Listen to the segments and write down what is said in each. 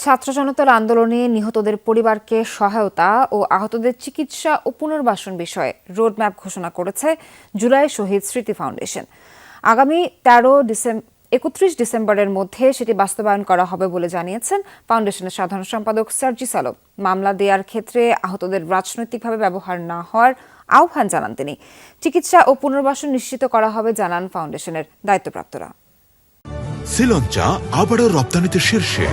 ছাত্র জনতার আন্দোলনে নিহতদের পরিবারকে সহায়তা ও আহতদের চিকিৎসা ও পুনর্বাসন বিষয়ে রোডম্যাপ ঘোষণা করেছে জুলাই শহীদ স্মৃতি ফাউন্ডেশন। আগামী তেরো একত্রিশ ডিসেম্বরের মধ্যে সেটি বাস্তবায়ন করা হবে বলে জানিয়েছেন ফাউন্ডেশনের সাধারণ সম্পাদক সার্জিস আলম মামলা দেওয়ার ক্ষেত্রে আহতদের রাজনৈতিকভাবে ব্যবহার না হওয়ার আহ্বান জানান তিনি। চিকিৎসা ও পুনর্বাসন নিশ্চিত করা হবে জানান ফাউন্ডেশনের দায়িত্বপ্রাপ্তরা। শ্রীলঞ্চা আবারও রপ্তানিতে শীর্ষে।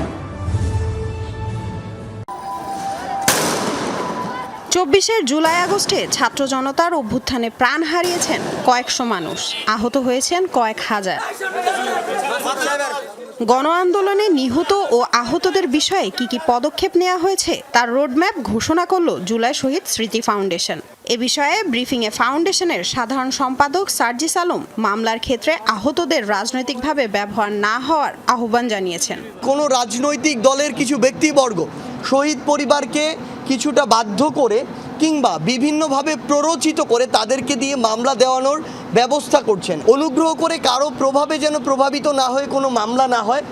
চব্বিশের জুলাই আগস্টে ছাত্র জনতার অভ্যুত্থানে প্রাণ হারিয়েছেন কয়েকশো মানুষ। আহত হয়েছেন কয়েক হাজার। গণ আন্দোলনে নিহত ও আহতদের বিষয়ে কি কি পদক্ষেপ নেওয়া হয়েছে তার রোডম্যাপ ঘোষণা করল জুলাই শহীদ স্মৃতি ফাউন্ডেশন। এ বিষয়ে ব্রিফিংয়ে ফাউন্ডেশনের সাধারণ সম্পাদক সার্জিস আলম মামলার ক্ষেত্রে আহতদের রাজনৈতিকভাবে ব্যবহার না হওয়ার আহ্বান জানিয়েছেন। কোনো রাজনৈতিক দলের কিছু ব্যক্তিবর্গ শহীদ পরিবারকে কিছুটা বাধ্য করে কিংবা বিভিন্নভাবে প্ররোচিত করে তাদেরকে দিয়ে মামলা দেওয়ানোর ব্যবস্থা করছেন। অনুগ্রহ করে কারও প্রভাবে যেন প্রভাবিত না হয়ে কোনো মামলা না হয়।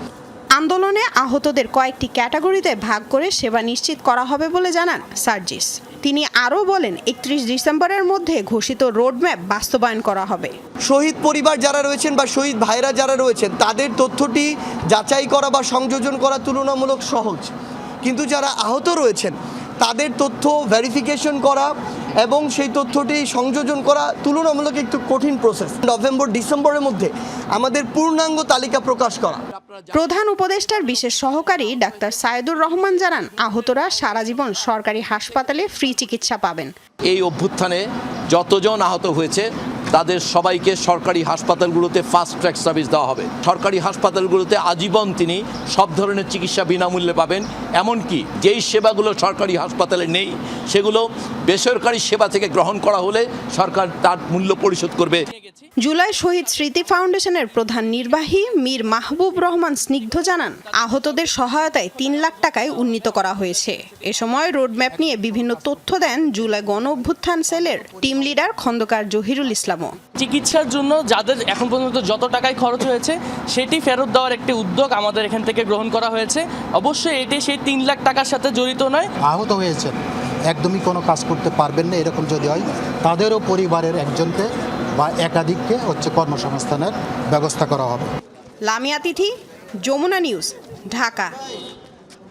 আন্দোলনে আহতদের কয়েকটি ক্যাটাগরিতে ভাগ করে সেবা নিশ্চিত করা হবে বলে জানান সার্জিস। তিনি আরও বলেন একত্রিশ ডিসেম্বরের মধ্যে ঘোষিত রোডম্যাপ বাস্তবায়ন করা হবে। শহীদ পরিবার যারা রয়েছেন বা শহীদ ভাইরা যারা রয়েছেন তাদের তথ্যটি যাচাই করা বা সংযোজন করা তুলনামূলক সহজ। কিন্তু যারা আহত রয়েছেন তাদের তথ্য ভেরিফিকেশন করা এবং সেই তথ্যটি সংযোজন করা তুলনামূলক একটু কঠিন প্রসেস নভেম্বর ডিসেম্বরের মধ্যে আমাদের পূর্ণাঙ্গ তালিকা প্রকাশ করা। প্রধান উপদেষ্টার বিশেষ সহকারী ডাক্তার সায়েদুর রহমান জানান আহতরা সারা জীবন সরকারি হাসপাতালে ফ্রি চিকিৎসা পাবেন। এই অভ্যুত্থানে যতজন আহত হয়েছে তাদের সবাইকে সরকারি হাসপাতালগুলোতে ফাস্ট ট্র্যাক সার্ভিস দেওয়া হবে। সরকারি হাসপাতালগুলোতে আজীবন তিনি সব ধরনের চিকিৎসা বিনামূল্যে পাবেন। এমনকি যেই সেবাগুলো সরকারি হাসপাতালে নেই, সেগুলো বেসরকারি সেবা থেকে গ্রহণ করা হলে সরকার তার মূল্য পরিশোধ করবে। জুলাই শহীদ স্মৃতি ফাউন্ডেশনের প্রধান নির্বাহী মীর মাহবুব রহমান স্নিগ্ধ জানান, আহতদের সহায়তায় তিন লাখ টাকায় উন্নীত করা হয়েছে। এ সময় রোডম্যাপ নিয়ে বিভিন্ন তথ্য দেন জুলাই গণ অভ্যুত্থান সেলের টিম লিডার খন্দকার জহিরুল ইসলামও চিকিৎসার জন্য যাদের এখন পর্যন্ত যত টাকায় খরচ হয়েছে সেটি ফেরত দেওয়ার একটি উদ্যোগ আমাদের এখান থেকে গ্রহণ করা হয়েছে। অবশ্যই এটি সেই তিন লাখ টাকার সাথে জড়িত নয়। আহত হয়েছেন একদমই কোনো কাজ করতে পারবেন না এরকম যদি হয় তাদেরও পরিবারের একজনকে বা একাধিককে হচ্ছে কর্মসংস্থানের ব্যবস্থা করা হবে। লামিয়া তিথি যমুনা নিউজ ঢাকা।